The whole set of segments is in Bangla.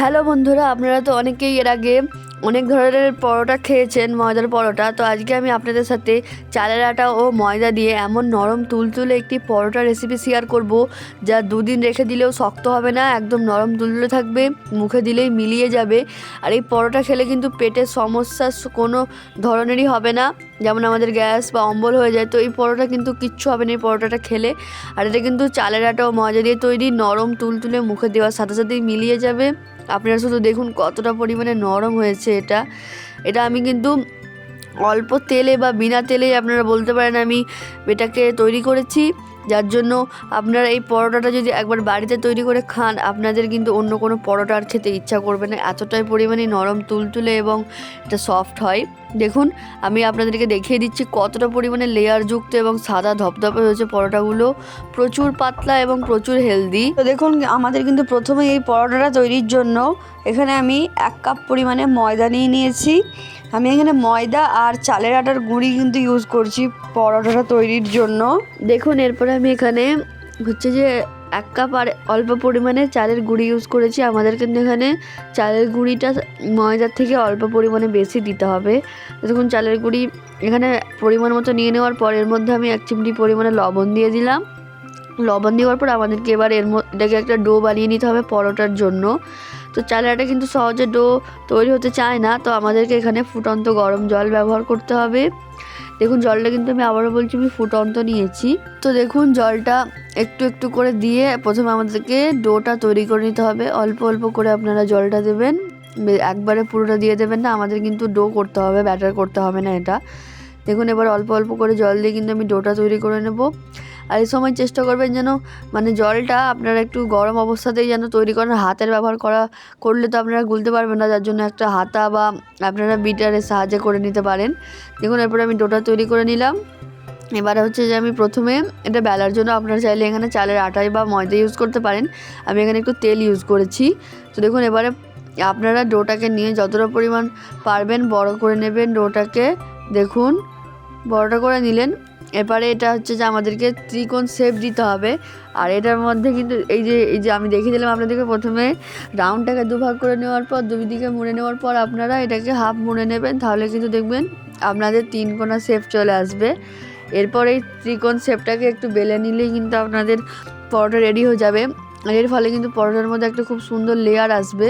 হ্যালো বন্ধুরা, আপনারা তো অনেকেই এর আগে অনেক ধরনের পরোটা খেয়েছেন, ময়দার পরোটা। তো আজকে আমি আপনাদের সাথে চালের আটা ও ময়দা দিয়ে এমন নরম তুলতুলে একটি পরোটা রেসিপি শেয়ার করব, যা দুদিন রেখে দিলেও শক্ত হবে না, একদম নরম তুলতুলে থাকবে, মুখে দিলেই মিলিয়ে যাবে। আর এই পরোটা খেলে কিন্তু পেটের সমস্যা কোনো ধরনেরই হবে না। যেমন আমাদের গ্যাস বা অম্বল হয়ে যায়, তো এই পরোটা কিন্তু কিচ্ছু হবে না এই পরোটাটা খেলে। আর এটা কিন্তু চালের আটা ও ময়দা দিয়ে তৈরি, নরম তুল তুলে মুখে দেওয়ার সাথে সাথেই মিলিয়ে যাবে। আপনারা শুধু দেখুন কতটা পরিমাণে নরম হয়েছে এটা। এটা আমি কিন্তু অল্প তেলে বা বিনা তেলেই আপনারা বলতে পারেন আমি এটাকে তৈরি করেছি। যার জন্য আপনারা এই পরোটাটা যদি একবার বাড়িতে তৈরি করে খান, আপনাদের কিন্তু অন্য কোনো পরোটা আর খেতে ইচ্ছা করবে না। এতটাই পরিমাণে নরম, তুলতুলে এবং এটা সফট হয়। দেখুন, আমি আপনাদেরকে দেখিয়ে দিচ্ছি কতটা পরিমাণে লেয়ারযুক্ত এবং সাদা ধপধপে হয়েছে পরোটাগুলো। প্রচুর পাতলা এবং প্রচুর হেলদি তো দেখুন, আমাদের কিন্তু প্রথমে এই পরোটাটা তৈরির জন্য এখানে আমি এক কাপ পরিমাণে ময়দা নিয়ে নিয়েছি। আমি এখানে ময়দা আর চালের আটার গুঁড়ি কিন্তু ইউজ করছি পরোটাটা তৈরির জন্য। দেখুন, এরপরে আমি এখানে হচ্ছে যে এক কাপ আর অল্প পরিমাণে চালের গুঁড়ি ইউজ করেছি। আমাদের কিন্তু এখানে চালের গুঁড়িটা ময়দার থেকে অল্প পরিমাণে বেশি দিতে হবে। দেখুন, চালের গুঁড়ি এখানে পরিমাণ মতো নিয়ে নেওয়ার পর এর মধ্যে আমি এক চিমটি পরিমাণে লবণ দিয়ে দিলাম। লবণ দেওয়ার পর আমাদেরকে এবার এর এটাকে একটা ডো বানিয়ে নিতে হবে পরোটার জন্য। তো চালের আটা কিন্তু সহজে ডো তৈরি হতে চায় না, তো আমাদেরকে এখানে ফুটন্ত গরম জল ব্যবহার করতে হবে। দেখুন, জলটা কিন্তু আমি আবারও বলছি, আমি ফুটন্ত নিয়েছি। তো দেখুন, জলটা একটু একটু করে দিয়ে প্রথমে আমাদেরকে ডোটা তৈরি করে নিতে হবে। অল্প অল্প করে আপনারা জলটা দেবেন। একবারে পুরোটা দিয়ে দেবেন না, আমাদের কিন্তু ডো করতে হবে, ব্যাটার করতে হবে না এটা। দেখুন, এবার অল্প অল্প করে জল দিয়ে কিন্তু আমি ডোটা তৈরি করে নেব। আর এই সময় চেষ্টা করবেন যেন মানে জলটা আপনারা একটু গরম অবস্থাতেই যেন তৈরি করেন। হাতের ব্যবহার করা, করলে তো আপনারা গুলতে পারবেন না, যার জন্য একটা হাতা বা আপনারা বিটারের সাহায্যে করে নিতে পারেন। দেখুন, এরপরে আমি ডোটা তৈরি করে নিলাম। এবারে হচ্ছে যে আমি প্রথমে এটা বেলার জন্য আপনারা চাইলে এখানে চালের আটাই বা ময়দা ইউজ করতে পারেন। আমি এখানে একটু তেল ইউজ করেছি। তো দেখুন, এবারে আপনারা ডোটাকে নিয়ে যতটা পরিমাণ পারবেন বড় করে নেবেন ডোটাকে। দেখুন, বড়টা করে নিলেন। এবারে এটা হচ্ছে যে আমাদেরকে ত্রিকোণ শেপ দিতে হবে। আর এটার মধ্যে কিন্তু এই যে এই যে আমি দেখিয়ে দিলাম আপনাদেরকে প্রথমে রাউন্ডটাকে দুভাগ করে নেওয়ার পর দুই দিকে মুড়ে নেওয়ার পর আপনারা এটাকে হাফ মুড়ে নেবেন। তাহলে কিন্তু দেখবেন আপনাদের তিন কোণা শেপ চলে আসবে। এরপর এই ত্রিকোণ শেপটাকে একটু বেলে নিলেই কিন্তু আপনাদের পরোটা রেডি হয়ে যাবে। আর এর ফলে কিন্তু পরোটার মধ্যে একটা খুব সুন্দর লেয়ার আসবে।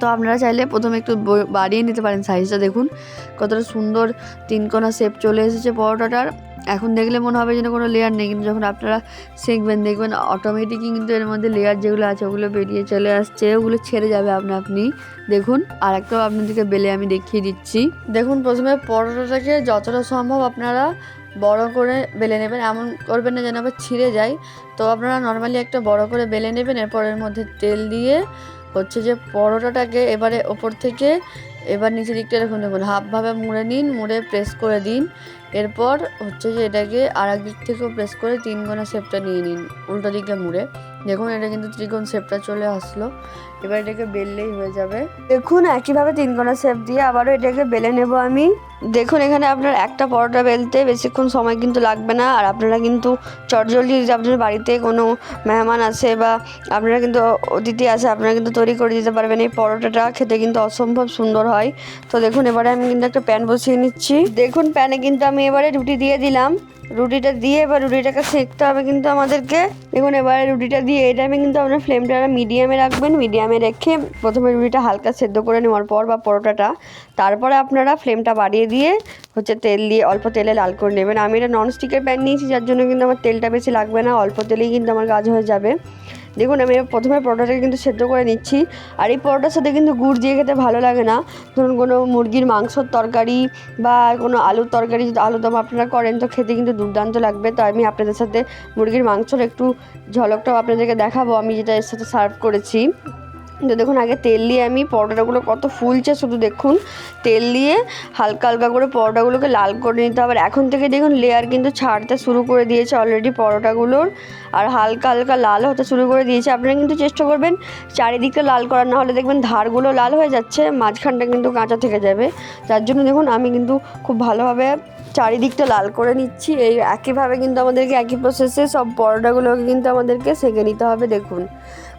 তো আপনারা চাইলে প্রথমে একটু বাড়িয়ে নিতে পারেন সাইজটা দেখুন। কতটা সুন্দর তিনকোনা শেপ চলে এসেছে পরোটাটার। এখন দেখলে মনে হবে যেন কোনো লেয়ার নেই, কিন্তু যখন আপনারা শিখবেন, দেখবেন অটোমেটিকই কিন্তু এর মধ্যে লেয়ার যেগুলো আছে, ওগুলো বেরিয়ে চলে আসছে, ওগুলো ছেড়ে যাবে আপনা আপনি। দেখুন আর একটাও আপনাদেরকে বেলে আমি দেখিয়ে দিচ্ছি। দেখুন, প্রথমে পরোটাটাকে যতটা সম্ভব আপনারা বড় করে বেলে নেবেন, এমন করবেন না যেন আবার ছিঁড়ে যায়। তো আপনারা নর্মালি একটা বড় করে বেলে নেবেন, এরপর এর মধ্যে তেল দিয়ে হচ্ছে যে পরোটাটাকে এবারে ওপর থেকে এবার নিচের দিকটা দেখুন দেখুন, হাফভাবে মুড়ে নিন, মুড়ে প্রেস করে দিন। এরপর হচ্ছে যে এটাকে আর দিক থেকেও প্রেস করে তিন কোণা শেপটা নিয়ে নিন, উল্টো দিকে মুড়ে। দেখুন, এটা কিন্তু ত্রিকোণ শেপটা চলে আসলো। এবার এটাকে বেললেই হয়ে যাবে। দেখুন, একইভাবে তিন কোণা শেপ দিয়ে আবারও এটাকে বেলে নেব আমি। দেখুন, এখানে আপনার একটা পরোটা বেলতে বেশিক্ষণ সময় কিন্তু লাগবে না। আর আপনারা কিন্তু চটজলদি যদি আপনার বাড়িতে কোনো মেহমান আসে বা আপনারা কিন্তু অতিথি আসে, আপনারা কিন্তু তৈরি করে দিতে পারবেন। এই পরোটাটা খেতে কিন্তু অসম্ভব সুন্দর হয়। তো দেখুন, এবারে আমি কিন্তু একটা প্যান বসিয়ে নিচ্ছি। দেখুন প্যানে কিন্তু আমি এবারে রুটি দিয়ে দিলাম। রুটিটা দিয়ে এবার রুটিটাকে সেঁকতে হবে কিন্তু আমাদেরকে। দেখুন, এবারে রুটিটা দিয়ে এই টাইমে কিন্তু আপনার ফ্লেমটা মিডিয়ামে রাখবেন। মিডিয়ামে রেখে প্রথমে রুটিটা হালকা সেদ্ধ করে নেওয়ার পর বা পরোটাটা। তারপরে আপনারা ফ্লেমটা বাড়িয়ে দিয়ে হচ্ছে তেল দিয়ে অল্প তেলে লাল করে নেবেন। আমি এটা ননস্টিকের প্যান নিয়েছি, যার জন্য কিন্তু আমার তেলটা বেশি লাগবে না। অল্প তেলেই কিন্তু আমার কাজ হয়ে যাবে। দেখুন, আমি প্রথমে পরোটাটাকে কিন্তু সেদ্ধ করে নিচ্ছি। আর এই পরোটার সাথে কিন্তু গুড় দিয়ে খেতে ভালো লাগে না। ধরুন, কোনো মুরগির মাংসর তরকারি বা কোনো আলুর তরকারি যদি আলুদম আপনারা করেন, তো খেতে কিন্তু দুর্দান্ত লাগবে। তো আমি আপনাদের সাথে মুরগির মাংসর একটু ঝলকটাও আপনাদেরকে দেখাবো। আমি যেটা এর সাথে সার্ভ করেছি। তো দেখুন, আগে তেল দিয়ে আমি পরোটাগুলো কত ফুলছে, শুধু দেখুন। তেল দিয়ে হালকা হালকা করে পরোটাগুলোকে লাল করে নিতে হবে। এখন থেকে দেখুন লেয়ার কিন্তু ছাড়তে শুরু করে দিয়েছে অলরেডি পরোটাগুলোর আর হালকা হালকা লাল হতে শুরু করে দিয়েছে। আপনারা কিন্তু চেষ্টা করবেন চারিদিকটা লাল করা না হলে দেখবেন ধারগুলো লাল হয়ে যাচ্ছে, মাঝখানটা কিন্তু কাঁচা থেকে যাবে। যার জন্য দেখুন, আমি কিন্তু খুব ভালোভাবে চারিদিকটা লাল করে নিচ্ছি। এই একইভাবে কিন্তু আমাদেরকে একই প্রসেসে সব পরোটাগুলোকে কিন্তু আমাদেরকে সেঁকে নিতে হবে, দেখুন।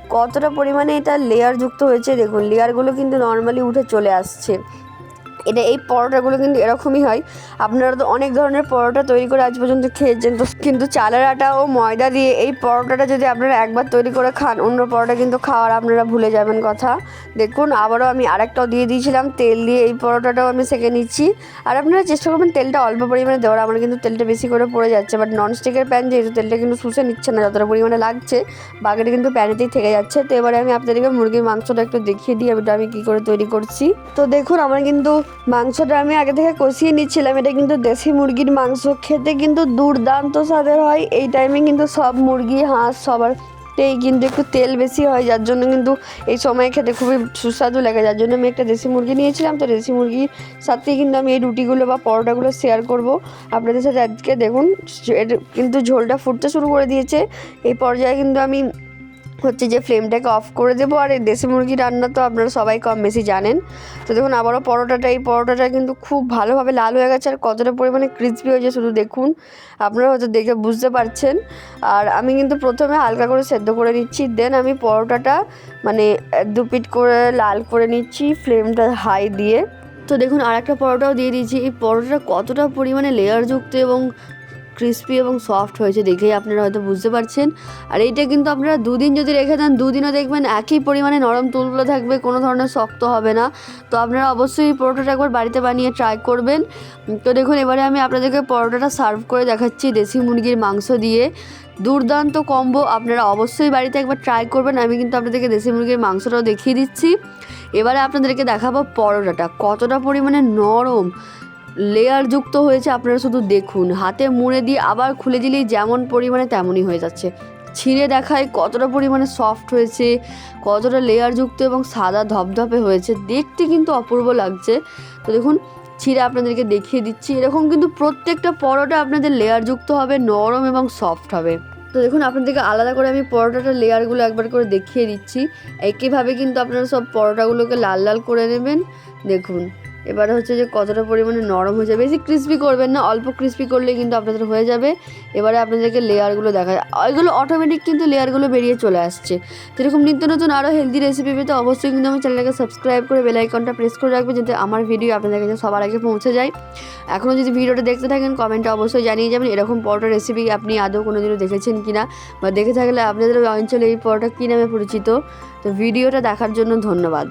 কতটা পরিমাণে এটা লেয়ার যুক্ত হয়েছে দেখুন লেয়ারগুলো কিন্তু নর্মালি উঠে চলে আসছে। এটা এই পরোটাগুলো কিন্তু এরকমই হয়। আপনারা তো অনেক ধরনের পরোটা তৈরি করে আজ পর্যন্ত খেয়েছেন। তো কিন্তু চালের আটা ও ময়দা দিয়ে এই পরোটাটা যদি আপনারা একবার তৈরি করে খান, অন্য পরোটা কিন্তু খাওয়ার আপনারা ভুলে যাবেন কথা। দেখুন, আবারও আমি আরেকটাও দিয়ে দিয়েছিলাম, তেল দিয়ে এই পরোটাটাও আমি সেঁকে নিচ্ছি। আর আপনারা চেষ্টা করবেন তেলটা অল্প পরিমাণে দেওয়ার, আমার কিন্তু তেলটা বেশি করে পড়ে যাচ্ছে। বাট ননস্টিকের প্যান যেহেতু তেলটা কিন্তু শুষে নিচ্ছে না, যতটা পরিমাণে লাগছে, বাকিটা কিন্তু প্যানেতেই থেকে যাচ্ছে। তো এবারে আমি আপনাদেরকে মুরগির মাংসটা একটু দেখিয়ে দিই এটা আমি কী করে তৈরি করছি। তো দেখুন, আমার কিন্তু মাংসটা আমি আগে থেকে কষিয়ে নিচ্ছিলাম। এটা কিন্তু দেশি মুরগির মাংস। খেতে কিন্তু দুর্দান্ত স্বাদের হয়। এই টাইমে কিন্তু সব মুরগি, হাঁস সবার তেই কিন্তু একটু তেল বেশি হয়। যার জন্য কিন্তু এই সময় খেতে খুবই সুস্বাদু লাগে। যার জন্য আমি একটা দেশি মুরগি নিয়েছিলাম। তো দেশি মুরগির সাথেই কিন্তু আমি এই রুটিগুলো বা পরোটাগুলো শেয়ার করব। আপনাদের সাথে আজকে দেখুন কিন্তু ঝোলটা ফুটতে শুরু করে দিয়েছে। এই পর্যায়ে কিন্তু আমি হচ্ছে যে ফ্লেমটাকে অফ করে দেবো। আর এই দেশি মুরগি রান্না তো আপনারা সবাই কম বেশি জানেন। তো দেখুন, আবারও পরোটাটা এই পরোটাটা কিন্তু খুব ভালোভাবে লাল হয়ে গেছে, আর কতটা পরিমাণে ক্রিসপি হয়েছে শুধু দেখুন। আপনারা হয়তো দেখে বুঝতে পারছেন। আর আমি কিন্তু প্রথমে হালকা করে সেদ্ধ করে নিচ্ছি দেন আমি পরোটাটা মানে দু পিট করে লাল করে নিচ্ছি ফ্লেমটা হাই দিয়ে। তো দেখুন আর একটা পরোটাও দিয়ে দিয়েছি। এই পরোটাটা কতটা পরিমাণে লেয়ারযুক্ত এবং ক্রিস্পি এবং সফট হয়েছে দেখেই আপনারা হয়তো বুঝতে পারছেন। আর এইটা কিন্তু আপনারা দুদিন যদি রেখে দেন, দুদিনও দেখবেন একই পরিমাণে নরম তুলগুলো থাকবে, কোনো ধরনের শক্ত হবে না। তো আপনারা অবশ্যই পরোটাটা একবার বাড়িতে বানিয়ে ট্রাই করবেন। তো দেখুন, এবারে আমি আপনাদেরকে পরোটাটা সার্ভ করে দেখাচ্ছি দেশি মুরগির মাংস দিয়ে। দুর্দান্ত কম্বো আপনারা অবশ্যই বাড়িতে একবার ট্রাই করবেন। আমি কিন্তু আপনাদেরকে দেশি মুরগির মাংসটাও দেখিয়ে দিচ্ছি। এবারে আপনাদেরকে দেখাবো পরোটাটা, কতটা পরিমাণে নরম। লেয়ার যুক্ত হয়েছে, আপনারা শুধু দেখুন। হাতে মুড়ে দিয়ে আবার খুলে দিলেই যেমন পরিমাণে তেমনই হয়ে যাচ্ছে। ছিঁড়ে দেখায় কতটা পরিমাণে সফট হয়েছে, কতটা লেয়ার যুক্ত এবং সাদা ধপধপে হয়েছে। দেখতে কিন্তু অপূর্ব লাগছে। তো দেখুন, ছিঁড়ে আপনাদেরকে দেখিয়ে দিচ্ছি। এরকম কিন্তু প্রত্যেকটা পরোটা আপনাদের লেয়ার যুক্ত হবে, নরম এবং সফট হবে। তো দেখুন, আপনাদেরকে আলাদা করে আমি পরোটাটার লেয়ারগুলো একবার করে দেখিয়ে দিচ্ছি। একইভাবে কিন্তু আপনারা সব পরোটাগুলোকে লাল লাল করে নেবেন। দেখুন। এবারে হচ্ছে যে কতটা পরিমাণে নরম হয়ে যাবে। বেশি ক্রিস্পি করবেন না, অল্প ক্রিস্পি করলে কিন্তু আপনাদের হয়ে যাবে। এবারে আপনাদেরকে লেয়ারগুলো দেখা যায় ওইগুলো অটোমেটিক কিন্তু লেয়ারগুলো বেরিয়ে চলে আসছে। তো এরকম নিত্য নতুন আরও হেলদি রেসিপি পেতে অবশ্যই কিন্তু আমার চ্যানেলটাকে সাবস্ক্রাইব করে বেল আইকনটা প্রেস করে রাখবে যাতে আমার ভিডিও আপনাদের কাছে সবার আগে পৌঁছে যায়। এখনও যদি ভিডিওটা দেখতে থাকেন কমেন্টে অবশ্যই জানিয়ে যাবেন, এরকম পরোটা রেসিপি আপনি আদৌ কোনো দিনও দেখেছেন কি না বা দেখে থাকলে আপনাদের ওই অঞ্চলে এই পরোটা কী নামে পরিচিত? তো ভিডিওটা দেখার জন্য ধন্যবাদ।